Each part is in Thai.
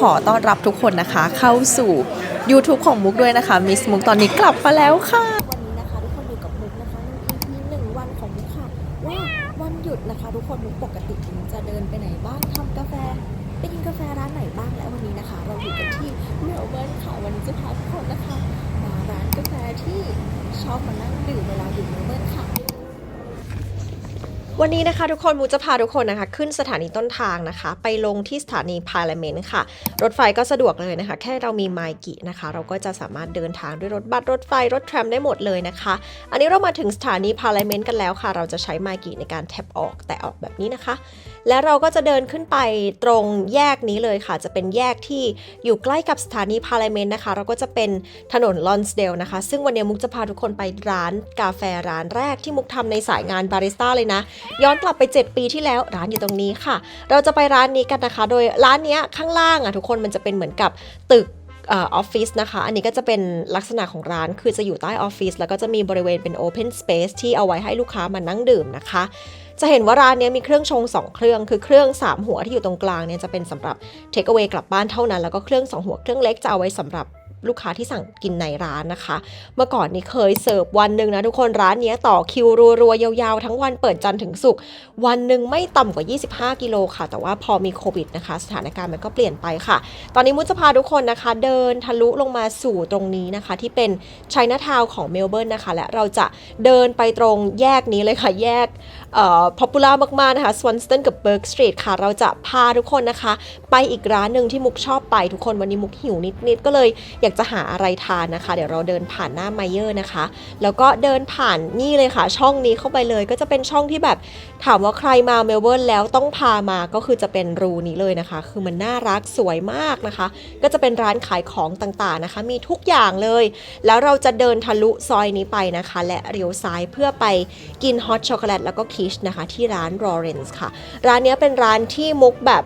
ขอต้อนรับทุกคนนะคะเข้าสู่ YouTube ของมุกด้วยนะคะมิสมุกตอนนี้กลับมาแล้วค่ะ วันนี้นะคะทุกคนมูจะพาทุกคนนะคะ ขึ้นสถานีต้นทางนะคะ ไปลงที่สถานีพาร์เมนต์ค่ะ รถไฟก็สะดวกเลยนะคะ แค่เรามีไมกินะคะ เราก็จะสามารถเดินทางด้วยรถบัสรถไฟรถแทรมได้หมดเลยนะคะ อันนี้เรามาถึงสถานีพาร์เมนต์กันแล้วค่ะ เราจะใช้ไมกิในการแท็บออกแต่ออกแบบนี้นะคะ และเราก็จะเดินขึ้นไปตรงแยกนี้เลยค่ะ จะเป็นแยกที่อยู่ใกล้กับสถานีพาร์เมนต์นะคะ เราก็จะเป็นถนนลอนสเดลนะคะ ซึ่งวันนี้มุกจะพาทุกคนไปร้านกาแฟร้านแรกที่มุกทำในสายงานบาริสต้าเลยนะย้อนกลับไป 7 ปีที่แล้วร้านอยู่ตรงนี้ค่ะ เราจะไปร้านนี้กันนะคะ โดยร้านนี้ข้างล่างอะทุกคนมันจะเป็นเหมือนกับตึกออฟฟิศนะคะ อันนี้ก็จะเป็นลักษณะของร้าน คือจะอยู่ใต้ออฟฟิศ แล้วก็จะมีบริเวณเป็น Open Space ที่เอาไว้ให้ลูกค้ามานั่งดื่มนะคะ จะเห็นว่าร้านนี้มีเครื่องชง 2 เครื่อง คือเครื่อง 3 หัวที่อยู่ตรงกลางเนี่ยจะเป็นสำหรับ Take away กลับบ้านเท่านั้น แล้วก็เครื่อง 2 หัวเครื่องเล็กจะเอาไว้สำหรับ ลูกค้าที่สั่งกินในร้านนะคะ เมื่อก่อนนี้เคยเสิร์ฟวันหนึ่งนะทุกคนร้านเนี้ยต่อคิวรัวๆ ยาวๆ ทั้งวันเปิดจันทร์ถึงศุกร์วันหนึ่งไม่ต่ำกว่า 25 กิโลค่ะ แต่ว่าพอมีโควิดนะคะ สถานการณ์มันก็เปลี่ยนไปค่ะ ตอนนี้มุกจะพาทุกคนนะคะ เดินทะลุลงมาสู่ตรงนี้นะคะ ที่เป็นไชน่าทาวน์ของเมลเบิร์นนะคะ และเราจะเดินไปตรงแยกนี้เลยค่ะแยกเอ่อ popular มากๆนะคะสวนสตันกับเบิร์กสตรีทค่ะ เราจะพาทุกคนนะคะ ไปอีกร้านหนึ่งที่มุกชอบไปทุกคนวันนี้มุกหิวนิดๆก็เลยอยากจะหาอะไรทานนะคะ เดี๋ยวเราเดินผ่านหน้าไมเยอร์นะคะ แล้วก็เดินผ่านนี่เลยค่ะ ช่องนี้เข้าไปเลย ก็จะเป็นช่องที่แบบถามว่าใครมาเมลเบิร์นแล้วต้องพามาก็คือจะเป็นรูนี้เลยนะคะ คือมันน่ารักสวยมากนะคะ ก็จะเป็นร้านขายของต่างๆนะคะ มีทุกอย่างเลย แล้วเราจะเดินทะลุซอยนี้ไปนะคะ และเลี้ยวซ้ายเพื่อไปกินฮอตช็อกโกแลตแล้วก็คิชนะคะที่ร้าน r o r e n s ค่ะ ร้านเนี้ยเป็นร้านที่มุกแบบ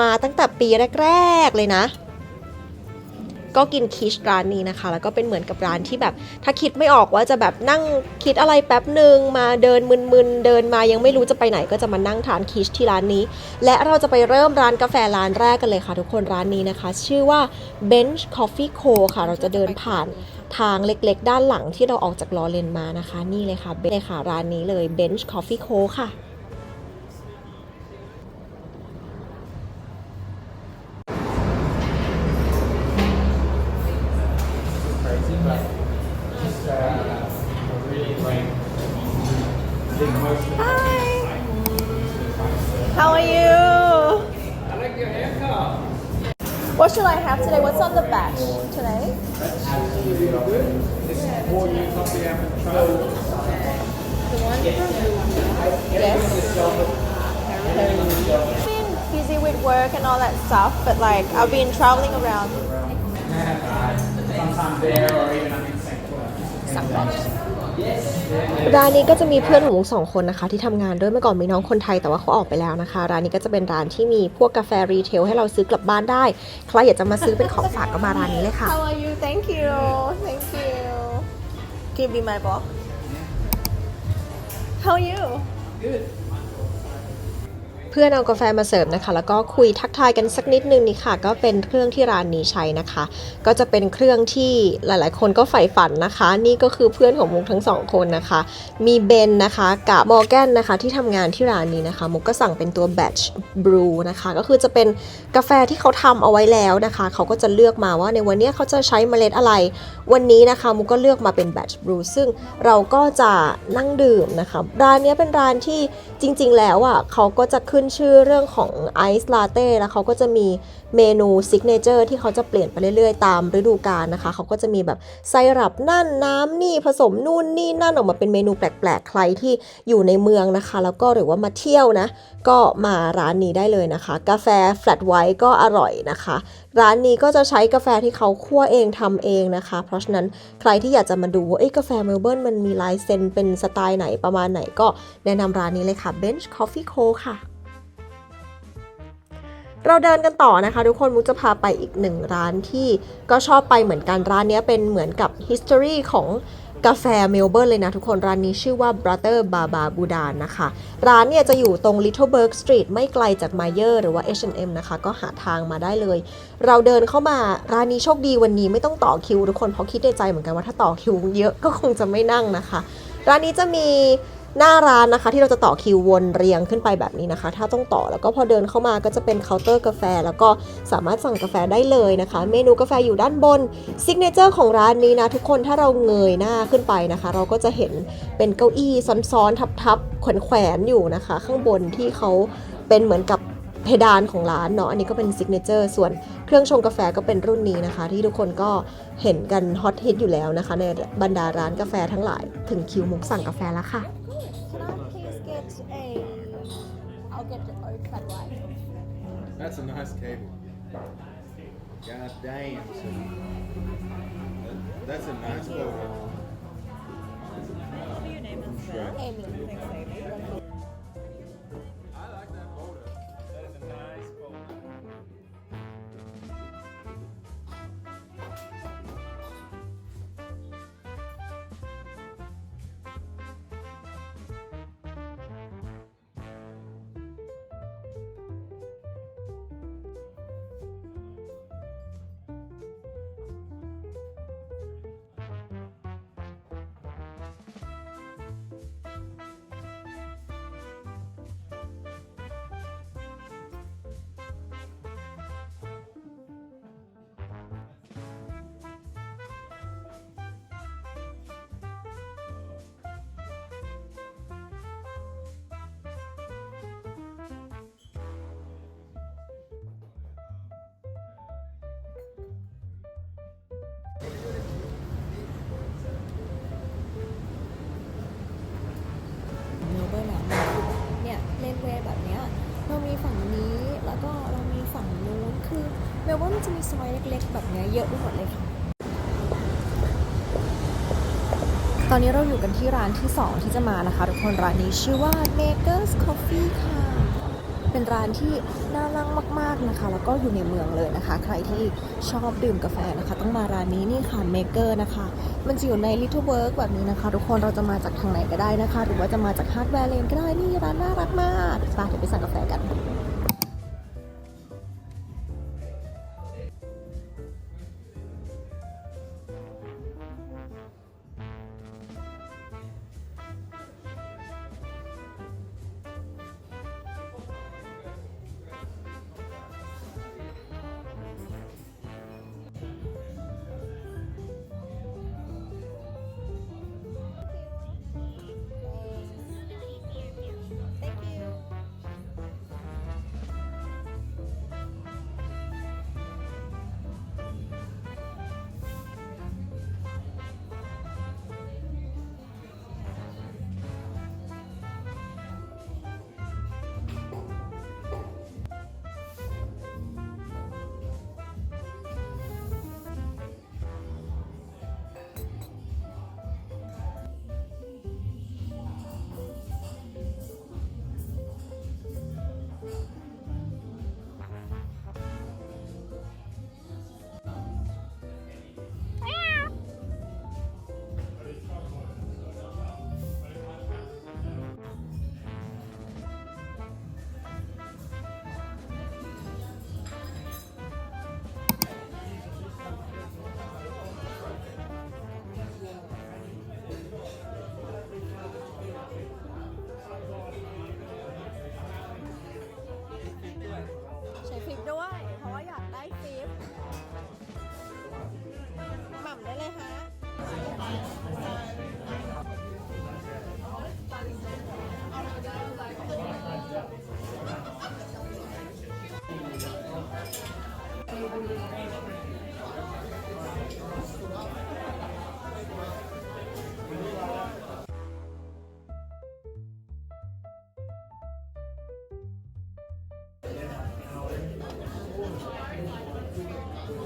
มาตั้งแต่ปีแรก ๆ เลยนะ ก็กินคิชร้านนี้นะคะ แล้วก็เป็นเหมือนกับร้านที่แบบ ถ้าคิดไม่ออกว่าจะแบบนั่งคิดอะไรแป๊บหนึ่งมาเดินมึนๆเดินมายังไม่รู้จะไปไหนก็จะมานั่งทานคิชที่ร้านนี้ และเราจะไปเริ่มร้านกาแฟร้านแรกกันเลยค่ะ ทุกคนร้านนี้นะคะ ชื่อว่า Bench Coffee Co ค่ะ เราจะเดินผ่านทางเล็กๆ ด้านหลังที่เราออกจากลอเลนมานะคะ นี่เลยค่ะเลยค่ะร้านนี้เลย Bench Coffee Co ค่ะ crazy, but just uh, really like doing most of Hi. How are you? I like your haircut. What should I have today? What's on the batch today? That's absolutely good. This is more new coffee apple trial. Yes. Been busy with work and all that stuff but like I've been traveling around Sometimes there or even I'm in St. Clair. สั่งแบตร้านนี้ก็จะมีเพื่อนของมุกสองคนนะคะ ที่ทำงานด้วยเมื่อก่อนมีน้องคนไทยแต่ว่าเขาออกไปแล้วนะคะ ร้านนี้ก็จะเป็นร้านที่มีพวกกาแฟรีเทลให้เราซื้อกลับบ้านได้ ใครอยากจะมาซื้อเป็นของฝากก็มาร้านนี้เลยค่ะ How are you Thank you Thank you Can you be my boss How are you Good. เพื่อนเอากาแฟมาเสิร์ฟนะคะ แล้วก็คุยทักทายกันสักนิดนึงนี่ค่ะ ก็เป็นเครื่องที่ร้านนี้ใช้นะคะ ก็จะเป็นเครื่องที่หลาย ๆ คนก็ใฝ่ฝันนะคะ นี่ก็คือเพื่อนของมุกทั้งสองคนนะคะ มีเบนนะคะกับมอร์แกนนะคะที่ทำงานที่ร้านนี้นะคะ มุกก็สั่งเป็นตัว batch brew นะคะ ก็คือจะเป็นกาแฟที่เขาทำเอาไว้แล้วนะคะ เขาก็จะเลือกมาว่าในวันนี้เขาจะใช้เมล็ดอะไร วันนี้นะคะ มุกก็เลือกมาเป็น batch brew ซึ่งเราก็จะนั่งดื่มนะคะ ร้านนี้เป็นร้านที่จริง ๆ แล้วอะเขาก็จะขึ้นชื่อเรื่องของไอซ์ลาเต้แล้วเขาก็จะมีเมนูซิกเนเจอร์ที่เขาจะเปลี่ยนไปเรื่อยๆ ตามฤดูกาลนะคะ เขาก็จะมีแบบไซรัปนั่นน้ำนี่ผสมนู่นนี่นั่นออกมาเป็นเมนูแปลกๆ ใครที่อยู่ในเมืองนะคะ แล้วก็หรือว่ามาเที่ยวนะ ก็มาร้านนี้ได้เลยนะคะ กาแฟแฟลตไวท์ก็อร่อยนะคะ ร้านนี้ก็จะใช้กาแฟที่เขาคั่วเองทำเองนะคะ เพราะฉะนั้นใครที่อยากจะมาดูว่าเอ้กาแฟเมลเบิร์นมันมีลายเซ็นเป็นสไตล์ไหนประมาณไหนก็แนะนำร้านนี้เลยค่ะ Bench Coffee Co ค่ะ เราเดินกันต่อนะคะ ทุกคนมุกจะพาไปอีกหนึ่งร้านที่ก็ชอบไปเหมือนกันร้านนี้เป็นเหมือนกับ history ของกาแฟเมลเบิร์นเลยนะทุกคนร้านนี้ชื่อว่า Brother Baba Budan นะคะ ร้านเนี่ยจะอยู่ตรง Littleburg Street ไม่ไกลจากม y เยอร์หรือว่า H&M นะคะ ก็หาทางมาได้เลย เราเดินเข้ามาร้านนี้โชคดีวันนี้ไม่ต้องต่อคิวทุกคนเพราะคิดในใจเหมือนกันว่าถ้าต่อคิวเยอะก็คงจะไม่นั่งนะคะ ร้านนี้จะมี หน้าร้านนะคะที่เราจะต่อคิววนเรียงขึ้นไปแบบนี้นะคะ ถ้าต้องต่อแล้วก็พอเดินเข้ามาก็จะเป็นเคาน์เตอร์กาแฟ แล้วก็สามารถสั่งกาแฟได้เลยนะคะ เมนูกาแฟอยู่ด้านบนซิกเนเจอร์ของร้านนี้นะทุกคนถ้าเราเงยหน้าขึ้นไปนะคะ เราก็จะเห็นเป็นเก้าอี้ซ้อนๆทับๆแขวนๆอยู่นะคะ ข้างบนที่เขาเป็นเหมือนกับเพดานของร้านเนาะอันนี้ก็เป็นซิกเนเจอร์ส่วนเครื่องชงกาแฟก็เป็นรุ่นนี้นะคะ ที่ทุกคนก็เห็นกันฮอตฮิตอยู่แล้วนะคะ ในบรรดาร้านกาแฟทั้งหลายถึงคิวมุกสั่งกาแฟแล้วค่ะ get. That's a nice cable. God damn. That's a nice photo. What your name? Amy. Thanks, Amy. มลเบิร์นมันจะมีซอยเล็กๆ แบบเนี้เยอะไปหมดเลยค่ะ ตอนนี้เราอยู่กันที่ร้านที่ 2 ที่จะมานะคะ ทุกคนร้านนี้ชื่อว่า Makers Coffee ค่ะ เป็นร้านที่น่านั่งมาก ๆนะคะ แล้วก็อยู่ในเมืองเลยนะคะ ใครที่ชอบดื่มกาแฟนะคะ ต้องมาร้านนี้นี่ค่ะ Maker นะคะ มันจะอยู่ใน Little Work แบบนี้นะคะ ทุกคนเราจะมาจากทางไหนก็ได้นะคะ หรือว่าจะมาจาก Hardware Lane ก็ได้นี่ร้านน่ารักมากไปเดี๋ยวไปสั่งกาแฟกัน อุ๊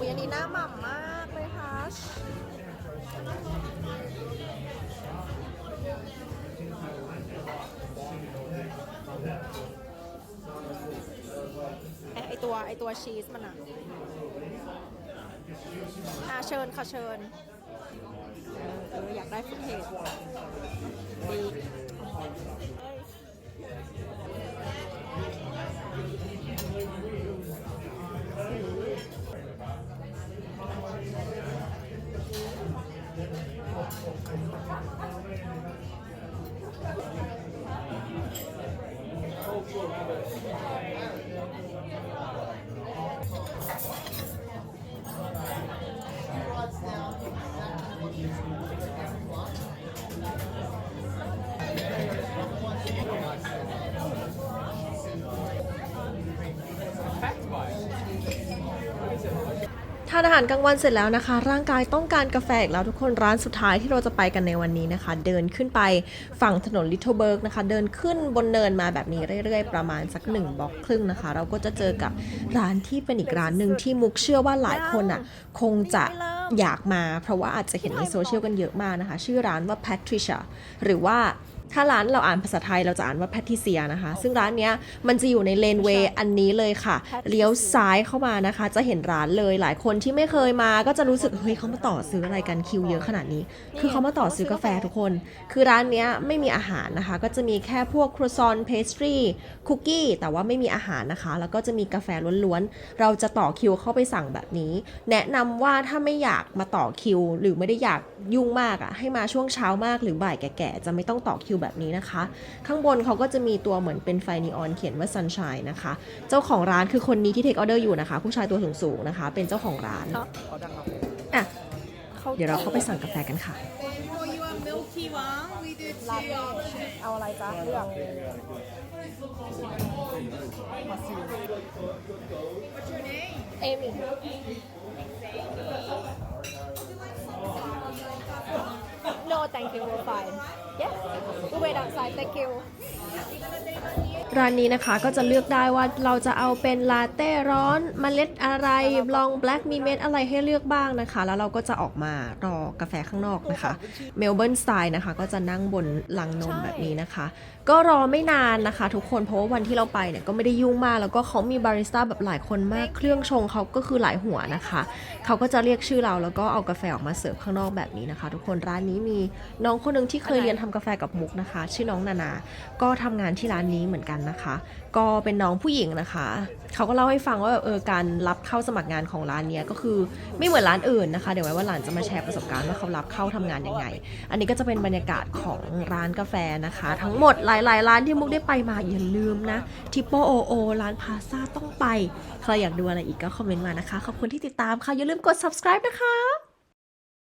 ยอันนี้หน้าหม่ำมากเลยค่ะไอไอตัวไอตัวชีสมันอะ่ะ เชิญค่ะเชิญเอออยากได้ฟุตเทจดี อาหารกลางวันเสร็จแล้วนะคะ ร่างกายต้องการกาแฟอีกแล้วทุกคนร้านสุดท้ายที่เราจะไปกันในวันนี้นะคะ เดินขึ้นไปฝั่งถนนลิทเทิลเบิร์กนะคะ เดินขึ้นบนเนินมาแบบนี้เรื่อย ๆ ประมาณสักหนึ่งบล็อกครึ่งนะคะ เราก็จะเจอกับร้านที่เป็นอีกร้านหนึ่งที่มุกเชื่อว่าหลายคนอะคงจะอยากมา เพราะว่าอาจจะเห็นในโซเชียลกันเยอะมากนะคะ ชื่อร้านว่า Patricia หรือว่า ถ้าร้านเราอ่านภาษาไทยเราจะอ่านว่าแพทริเซียนะคะ ซึ่งร้านเนี้ยมันจะอยู่ในเลนเวย์อันนี้เลยค่ะ เลี้ยวซ้ายเข้ามานะคะ จะเห็นร้านเลยหลายคนที่ไม่เคยมาก็จะรู้สึก เฮ้ยเขามาต่อซื้ออะไรกันคิวเยอะขนาดนี้ คือเขามาต่อซื้อกาแฟทุกคน คือร้านเนี้ยไม่มีอาหารนะคะ ก็จะมีแค่พวกครัวซอนเพสตรีคุกกี้แต่ว่าไม่มีอาหารนะคะ แล้วก็จะมีกาแฟล้วนๆ เราจะต่อคิวเข้าไปสั่งแบบนี้ แนะนำว่าถ้าไม่อยากมาต่อคิว หรือไม่ได้อยากยุ่งมากอะ่ะให้มาช่วงเช้ามากหรือบ่ายแก่ๆจะไม่ต้องต่อคิวแบบนี้นะคะ ข้างบนเขาก็จะมีตัวเหมือนเป็นไฟนีออนเขียนว่า Sunshine นะคะ เจ้าของร้านคือคนนี้ที่เทคออเดอร์อยู่นะคะ ผู้ชายตัวสูงๆนะคะ เป็นเจ้าของร้านอะเดี๋ยวเราเข้าไปสั่งกาแฟกันค่ะ For your milky one, we do ลา two เต้ options. เอาอะไรจ๊ะเลือก What's your name? เ thank you we're fine. Yes. We'll wait outside. Thank you ร้านนี้นะคะก็จะเลือกได้ว่าเราจะเอาเป็นลาเต้ร้อนเมล็ดอะไรลองแบล็กมีเม็ดอะไรให้เลือกบ้างนะคะ แล้วเราก็จะออกมารอกาแฟข้างนอกนะคะเมลเบิร์นสไตล์นะคะ ก็จะนั่งบนลังนมแบบนี้นะคะ ก็รอไม่นานนะคะ ทุกคนเพราะว่าวันที่เราไปเนี่ยก็ไม่ได้ยุ่งมาก แล้วก็เขามีบาริสต้าแบบหลายคนมากเครื่องชงเขาก็คือหลายหัวนะคะเขาก็จะเรียกชื่อเราแล้วก็เอากาแฟออกมาเสิร์ฟข้างนอกแบบนี้นะคะ ทุกคนร้านนี้มีน้องคนหนึ่งที่เคยเรียนทำกาแฟกับมุกนะคะ ชื่อน้องนานา ก็ทำงานที่ร้านนี้เหมือนกันนะคะ ก็เป็นน้องผู้หญิงนะคะ เขาก็เล่าให้ฟังว่าแบบเออการรับเข้าสมัครงานของร้านเนี้ยก็คือไม่เหมือนร้านอื่นนะคะ เดี๋ยวไว้ว่าหลานจะมาแชร์ประสบการณ์ว่าเขารับเข้าทำงานยังไง อันนี้ก็จะเป็นบรรยากาศของร้านกาแฟนะคะ ทั้งหมดหลาย ๆ ร้านที่มุกได้ไปมาอย่าลืมนะทิปโปโอโอร้านพาซาต้องไป ใครอยากดูอะไรอีกก็คอมเมนต์มานะคะ ขอบคุณที่ติดตามค่ะอย่าลืมกด subscribe นะคะ